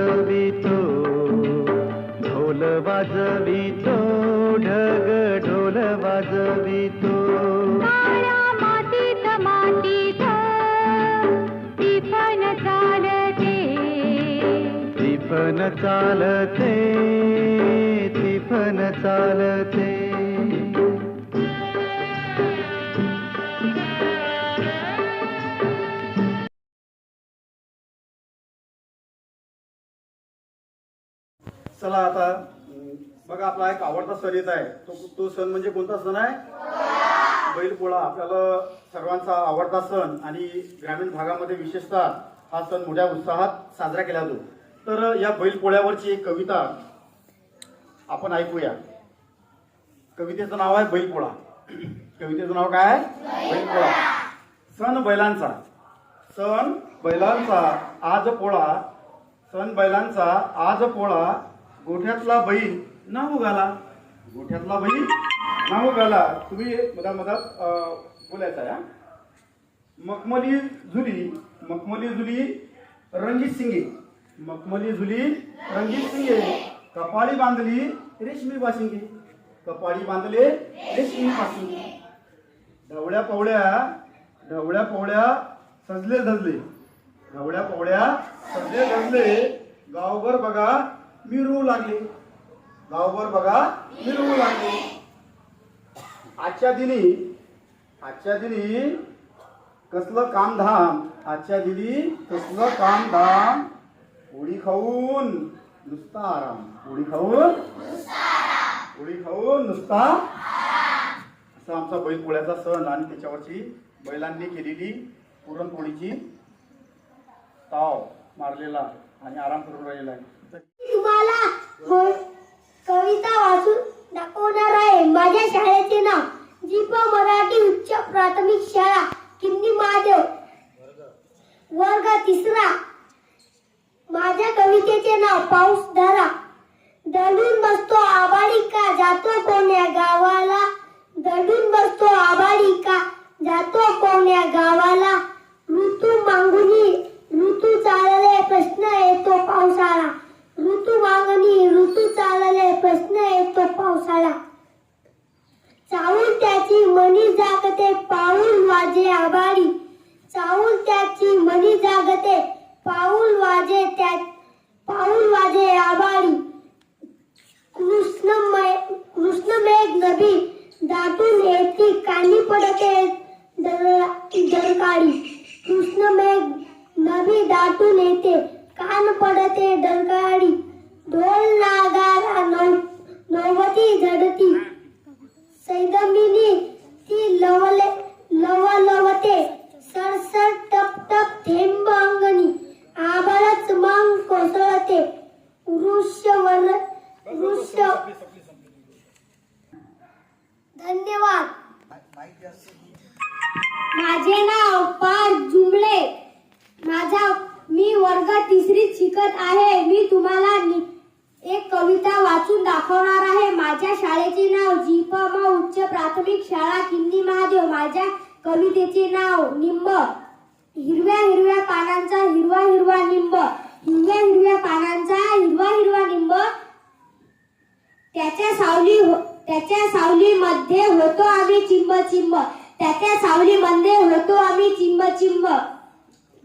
वाजवितो ढोल वाजवितो ढग ढोल वाजवितो. मातीत मातीत ती पण चालते. ती पण चालते चला आता बघा आपला एक आवडता सण येत आहे. तो तो सण म्हणजे कोणता सण आहे? बैलपोळा आपल्याला सर्वांचा आवडता सण आणि ग्रामीण भागामध्ये विशेषतः हा सण मोठ्या उत्साहात साजरा केला जातो. तर या बैलपोळ्यावरची एक कविता आपण ऐकूया. कवितेचं नाव आहे बैलपोळा कवितेचं नाव काय आहे? बैलपोळा सण बैलांचा. सण बैलांचा आज पोळा. सण बैलांचा आज पोळा. गोठ्यातला बैल ना गाला गोठ्यातला बैल ना गाला तुम्ही मधा मधात बोलायचा या मखमली झुली. मखमली झुली रंगीत सिंगे मखमली झुली रंगीत सिंगे कपाळी बांधली रेशमी बाशिंगे. कपाळी बांधले रेशमी बाशिंगे. ढवळ्या पवळ्या ढवळ्या पवळ्या सजले धजले. ढवळ्या पवळ्या सजले धजले. गावभर बघा मिरवू लागले. गावभर बघा मिरवू लागले. आजच्या दिनी आजच्या दिनी कसलं कामधाम आजच्या दिनी कसलं कामधाम. पोळी खाऊन नुसता आराम. पोळी खाऊन पोळी खाऊन नुसता असा आमचा बैलपोळ्याचा सण आणि त्याच्यावरची बैलांनी केलेली पुरणपोळीची ताव मारलेला आणि आराम करून राहिलेला आहे. कविता वाचून दाखवणार आहे. माझ्या शाळेचे नाव जीप मराठी उच्च प्राथमिक शाळा किन्नी महादेव. वर्ग तिसरा. माझ्या कवितेचे नाव पाऊस धरा. दडून बसतो आबाडी का जातो कोण्या गावाला? दडून बसतो आबाडी का जातो कोण्या गावाला? ऋतू मागुनी ऋतू चालले प्रश्न येतो पावसाळा. ऋतू मागणी ऋतू चालले प्रश्न येतो पावसाळा चावून त्याची मनी जागते पाऊल वाजे आभारी. चाऊल त्याची मनी जागते. पाऊल वाजे त्या पाऊल वाजे आभारी. कृष्णमय कृष्णमेघ नदी दाटून येती कानी पडते दरकाळी. कृष्णमेघ नदी दाटून येते कान पडते दरकाळी. ढोल नागारा नौ नौवती झडती. सैदमिनी ती लवले लवलवते सरसर टप टप थेंब अंगणी. आभाळच मग कोसळते. वृष्य वर वृष्य धन्यवाद. माझे नाव पार जुमले. माझा मी वर्ग तिसरीत शिकत आहे. मी तुम्हाला एक कविता वाचून दाखवणार आहे. माझ्या शाळेचे नाव जीपमा उच्च प्राथमिक शाळा माझ्या कवितेचे नाव निंब हिरव्या हिरव्या पानांचा हिरवा हिरवा निंब हिरव्या हिरव्या पानांचा हिरवा हिरवा निंब त्याच्या सावली हो- त्याच्या सावलीमध्ये होतो आम्ही चिंब चिंब. त्याच्या सावलीमध्ये होतो आम्ही चिंब चिंब.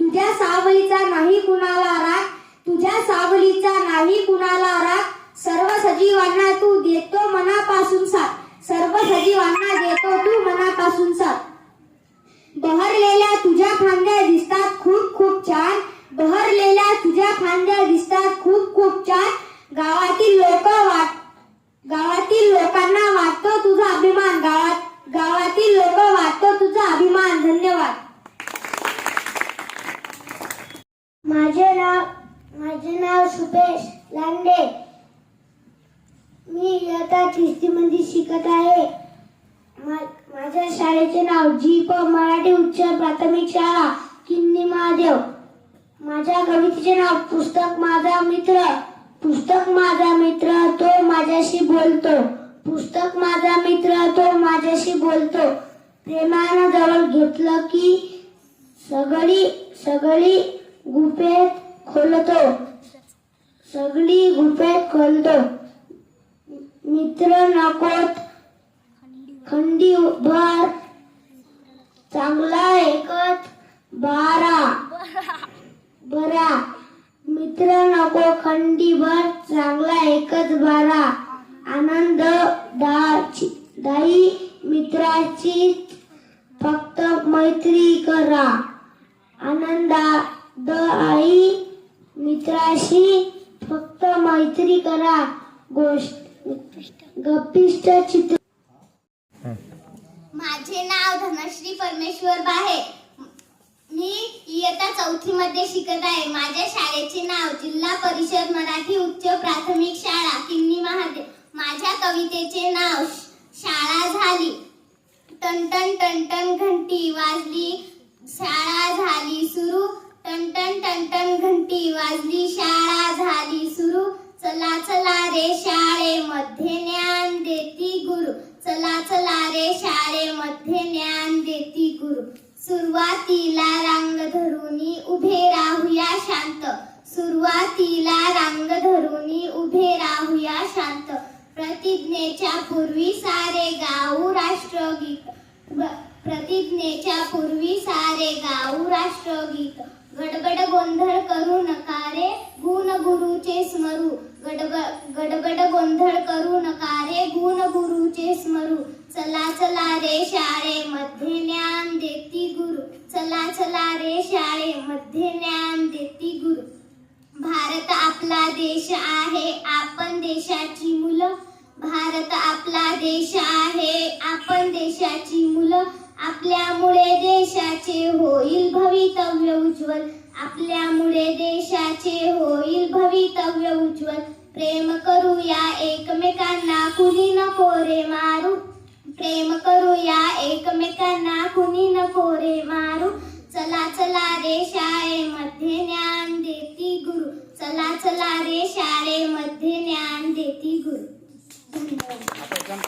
तुझ्या सावलीचा नाही कुणाला राग? तुझ्या सावलीचा नाही कुणाला राग? सर्व सजीवांना तू देतो मनापासून साथ. सर्व सजीवांना देतो तू मनापासून साथ बहरलेल्या तुझ्या फांद्या दिसतात खूप खूप छान. बहरलेल्या तुझ्या फांद्या दिसतात खूप खूप छान. गावातील लोक वाट गावातील लोकांना वाटतो तुझा अभिमान गावात गावातील लोक वाटतो तुझा अभिमान धन्यवाद माझे नाव माझे नाव सुपेश लांडे मी इयत्ता तिसरी मध्ये शिकत आहे. माझ्या शाळेचे नाव जी प मराठी उच्च प्राथमिक शाळा किन्नी महादेव. माझ्या कवितेचे नाव पुस्तक माझा मित्र. पुस्तक माझा मित्र तो माझ्याशी बोलतो. पुस्तक माझा मित्र तो माझ्याशी बोलतो. प्रेमानं जवळ घेतलं की सगळी सगळी गुपेत खोलतो. सगळी गुपेत खोलतो. मित्र नकोत खंडी भर चांगला एकच बारा. बरा. मित्र नको खंडीभर चांगला एकच बारा. आनंद दाची दाई मित्राची फक्त मैत्री करा. आनंदा द आई मित्राशी फक्त मैत्री करा. गोष्ट गप्पिष्ट चित्र माझे नाव धनश्री परमेश्वर बाहे. मी इयत्ता चौथी मध्ये शिकत आहे. माझ्या शाळेचे नाव जिल्हा परिषद मराठी उच्च प्राथमिक शाळा किन्नी महादेव. माझ्या कवितेचे नाव श- शाळा झाली. टनटन टनटन घंटी वाजली. शाळा झाली सुरू. टनटन टनटन घंटी वाजली. शाळा झाली सुरू. चला चला रे शाळेमध्ये ज्ञान देती गुरु. चला चला रे शाळेमध्ये ज्ञान देती गुरु. सुरुवातीला रांग धरूनी उभे राहूया शांत. सुरुवातीला रांग धरूनी उभे राहूया शांत. प्रतिज्ञेच्या पूर्वी सारे गाऊ राष्ट्रगीत. ग- प्रतिज्ञेच्या पूर्वी सारे गाऊ राष्ट्रगीत. गडबड गोंधळ करू नका रे गुण गुरुचे स्मरू. गडबड गडबड गोंधळ करू नका रे गुण गुरुचे स्मरू. चला चला रे शाळेमध्ये ज्ञान देती गुरु. चला चला रे शाळेमध्ये ज्ञान देती गुरु. भारत आपला देश आहे आपण देशाची मुलं. भारत आपला देश आहे आपण देशाची मुलं. आपल्यामुळे देशाचे होईल भवितव्य उज्ज्वल. आपल्यामुळे देशाचे होईल भवितव्य उज्ज्वल. प्रेम करूया एकमेकांना कुणी नको रे मारू? प्रेम करूया एकमेकांना कुणी नको रे मारू? चला चला रे शाळेमध्ये ज्ञान देती गुरु. चला चला रे शाळे ज्ञान देती गुरु धन्यवाद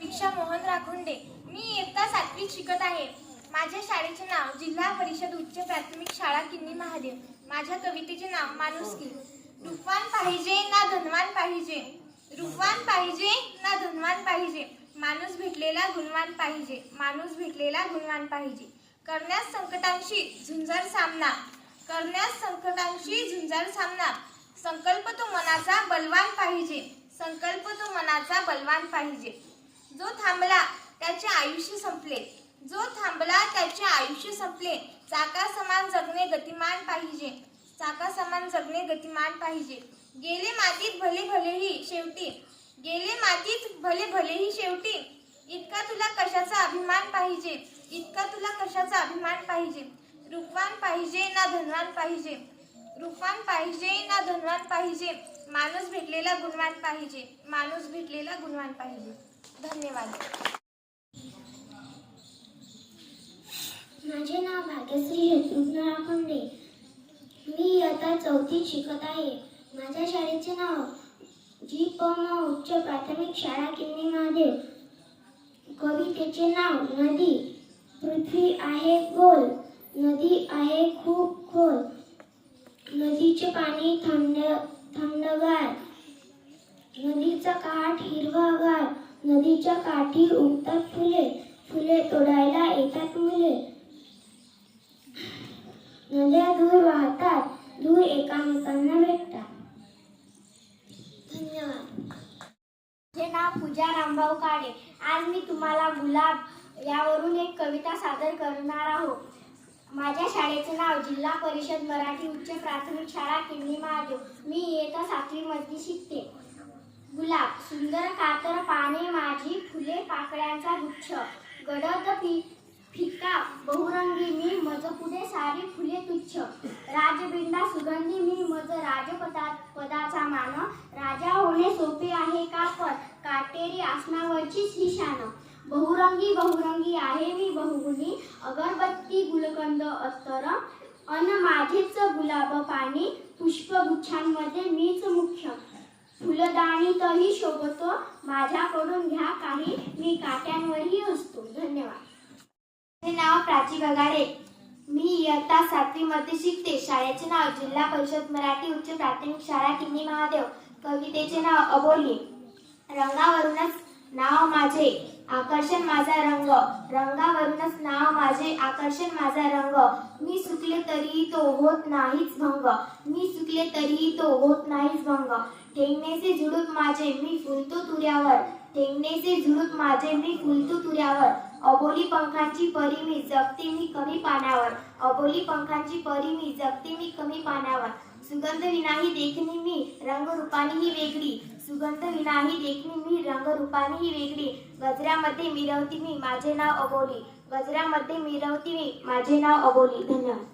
दीक्षा मोहन राखुंडे मी इयत्ता सातवीत शिकत आहे माझ्या शाळेचे नाव जिल्हा परिषद उच्च प्राथमिक शाळा किन्नी महादेव. माझ्या कवितेचे नाव माणुसकी. रूपवान पाहिजे ना धनवान पाहिजे. रूपवान पाहिजे ना धनवान पाहिजे. माणूस भेटलेला गुणवान पाहिजे. माणूस भेटलेला गुणवान पाहिजे. करण्यास संकटांशी झुंजार सामना. करण्यास संकटांशी झुंजार सामना. संकल्प तो मनाचा बलवान पाहिजे. संकल्प तो मनाचा बलवान पाहिजे. जो थांबला त्याचे आयुष्य संपले. जो थांबला त्याचे आयुष्य संपले. चाका समान जगणे गतिमान पाहिजे. चाका समान जगणे गतिमान पाहिजे. गेले मातीत भले भलेही शेवटी. गेले मातीत भले भलेही शेवटी. इतका तुला कशाचा अभिमान पाहिजे? इतका तुला कशाचा अभिमान पाहिजे? रूपवान पाहिजे ना धनवान पाहिजे? रूपवान पाहिजे ना धनवान पाहिजे? माणूस भेटलेला गुणवान पाहिजे. माणूस भेटलेला गुणवान पाहिजे. धन्यवाद. माझे नाव भाग्यश्री यशवंतराव राखंडे मी आता चौथीत शिकत आहे. माझ्या शाळेचे नाव जी प म उच्च प्राथमिक शाळा किन्नी महादेव. कवितेचे नाव नदी. पृथ्वी आहे गोल. नदी आहे खूप खोल. नदीचे पाणी थंड थंडगार. नदीचा काठ हिरवागार नदीच्या काठी उगतात फुले. फुले तोडायला येतात मुले. नद्या दूर वाहतात दूर एकामेकांना भेटतात. धन्यवाद. माझे नाव पूजा रामभाऊ काळे. आज मी तुम्हाला गुलाब यावरून एक कविता सादर करणार आहोत. माझ्या शाळेचे नाव जिल्हा परिषद मराठी उच्च प्राथमिक शाळा किन्नी महादेव. मी इयत्ता सातवीमध्ये शिकते. गुलाब सुंदर कातर पाने माझी फुले पाकळ्यांचा गुच्छ. गडद पी फिका बहुरंगी मी मज पुढे सारी फुले तुच्छ. राजबिंडा सुगंधी मी मज राजपदा पदाचा मान. राजा होणे सोपे आहे का पण? काटेरी आसनावरचीच ही शान बहुरंगी बहुरंगी आहे मी बहुगुणी. अगरबत्ती गुलकंद अस्तर. अन माझेच गुलाब पाणी पुष्पगुच्छांमध्ये मीच मुख्य. फुलदाणीतही शोभतो. माझ्याकडून घ्या काही. मी काट्यांवरही असतो. धन्यवाद. माझे नाव प्राची बगाडे मी इयत्ता सातवी मध्ये शिकते. शाळेचे नाव जिल्हा परिषद मराठी उच्च प्राथमिक शाळा किन्नी महादेव. कवितेचे नाव अबोली. रंगावरूनच नाव माझे आकर्षण माझा रंग. रंगावरूनच नाव माझे आकर्षण माझा रंग. मी चुकले तरीही तो होत नाहीच भंग. मी चुकले तरीही तो होत नाहीच भंग. ठेंगणेचे झुडूप माझे मी फुलतो तुऱ्यावर. ठेंगणेचे झुडूप माझे मी फुलतो तुऱ्यावर. अबोली पंखांची परी मी जगते मी कमी पाण्यावर अबोली पंखांची परी मी जगते मी कमी पाण्यावर सुगंध विनाही देखणी मी रंगरूपानेही वेगळी. सुगंध विनाही देखणी मी रंगरूपानेही वेगळी. गजऱ्यामध्ये मिरवती मी माझे नाव अबोली. गजऱ्यामध्ये मिरवती मी माझे नाव अबोली. धन्यवाद.